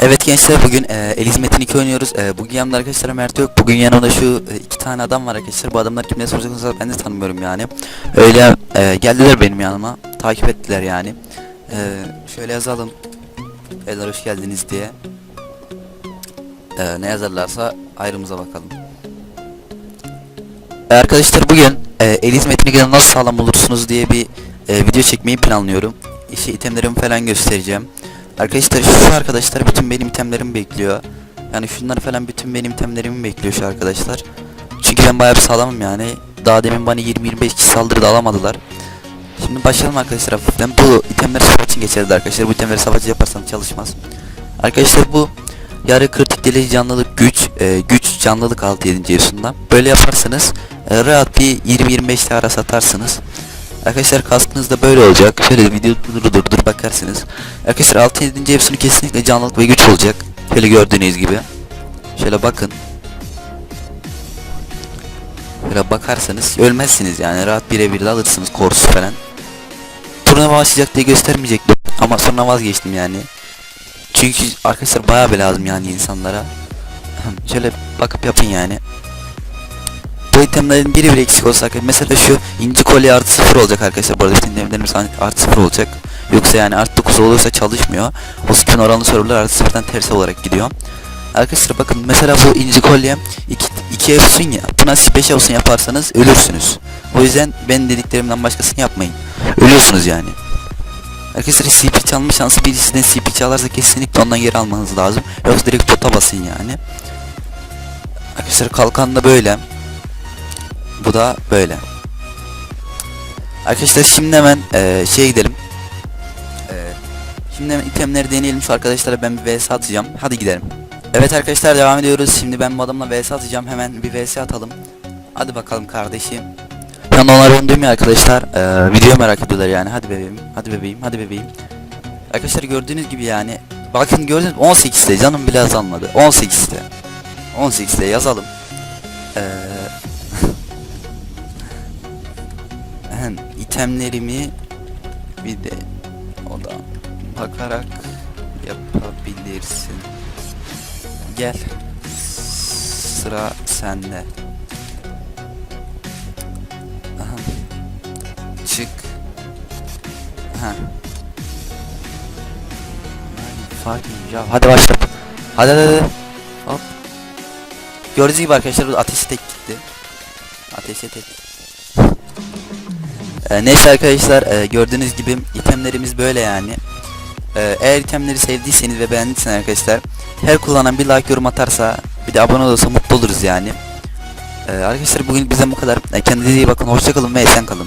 Evet gençler bugün e, Eliz Metin 2 oynuyoruz. E, bugün yanımda arkadaşlar Mert yok. Bugün yanımda şu e, iki tane adam var arkadaşlar. Bu adamlar kimle soracaksanız ben de tanımıyorum yani. Öyle e, geldiler benim yanıma. Takip ettiler yani. E, şöyle yazalım. Beyler hoş geldiniz diye. E, ne yazarlarsa ayrımıza bakalım. E, arkadaşlar bugün e, Eliz Metin 2'de nasıl sağlam olursunuz diye bir e, video çekmeyi planlıyorum. İşte itemlerimi falan göstereceğim. Arkadaşlar şu arkadaşlar bütün benim itemlerimi bekliyor. Yani şunlar falan bütün benim itemlerimi bekliyor şu arkadaşlar. Çünkü ben bayağı bir sağlamım yani. Daha demin bana 20-25 kişi saldırıda alamadılar. Şimdi başlayalım arkadaşlar hafiften. Bu itemleri savaş için geçerli arkadaşlar. Bu itemleri savaş yaparsam çalışmaz. Arkadaşlar bu yarı kritik delici canlılık güç, e, güç canlılık 6-7. yaşında. Böyle yaparsanız e, rahat bir 20-25 ara satarsınız. Arkadaşlar kaskınız da böyle olacak. Şöyle video durdur durdur bakarsınız. Arkadaşlar 6 7. hepsini kesinlikle canlılık ve güç olacak. Şöyle gördüğünüz gibi. Şöyle bakın. Şöyle bakarsanız ölmezsiniz yani rahat birebir de alırsınız korsu falan. Turnuva başlayacak diye göstermeyecektim ama sonra vazgeçtim yani. Çünkü arkadaşlar bayağı bir lazım yani insanlara. Şöyle bakıp yapın yani. Bu itemlerin biri bile eksik olsa mesela şu inci kolye artı sıfır olacak arkadaşlar. Bu arada bütün itemlerimiz artı sıfır olacak. Yoksa yani artı 9 olursa çalışmıyor. O spin oranlı sorular artı sıfırdan tersi olarak gidiyor. Arkadaşlar bakın mesela bu inci kolye 2 2 olsun ya buna 5 olsun yaparsanız ölürsünüz. O yüzden ben dediklerimden başkasını yapmayın. Ölüyorsunuz yani. Arkadaşlar CP çalma şansı birisinden CP çalarsa kesinlikle ondan geri almanız lazım. Yoksa direkt bota basın yani Arkadaşlar kalkan da böyle bu da böyle. Arkadaşlar şimdi hemen e, şeye gidelim. E, şimdi hemen itemleri deneyelim şu arkadaşlara ben bir vs atacağım. Hadi gidelim. Evet arkadaşlar devam ediyoruz. Şimdi ben bu adamla vs atacağım. Hemen bir vs atalım. Hadi bakalım kardeşim. Ben onlar öndüm ya arkadaşlar. E, video merak ediyorlar yani. Hadi bebeğim. Hadi bebeğim. Hadi bebeğim. Arkadaşlar gördüğünüz gibi yani. Bakın gördünüz 18'te canım bile azalmadı. 18'te. 18'te yazalım. Eee hem itemlerimi bir de o da bakarak yapabilirsin. Gel. Sıra sende. Aha. Çık. Ha. Fucking ya. Hadi başla. Hadi hadi hadi. Hop. Gördüğünüz gibi arkadaşlar ateşi tek gitti. Ateşe tek. Ee, neyse arkadaşlar e, gördüğünüz gibi itemlerimiz böyle yani. Ee, eğer itemleri sevdiyseniz ve beğendiyseniz arkadaşlar her kullanan bir like yorum atarsa bir de abone olursa mutlu oluruz yani. Ee, arkadaşlar bugün bize bu kadar. Kendinize iyi bakın. Hoşçakalın ve esen kalın.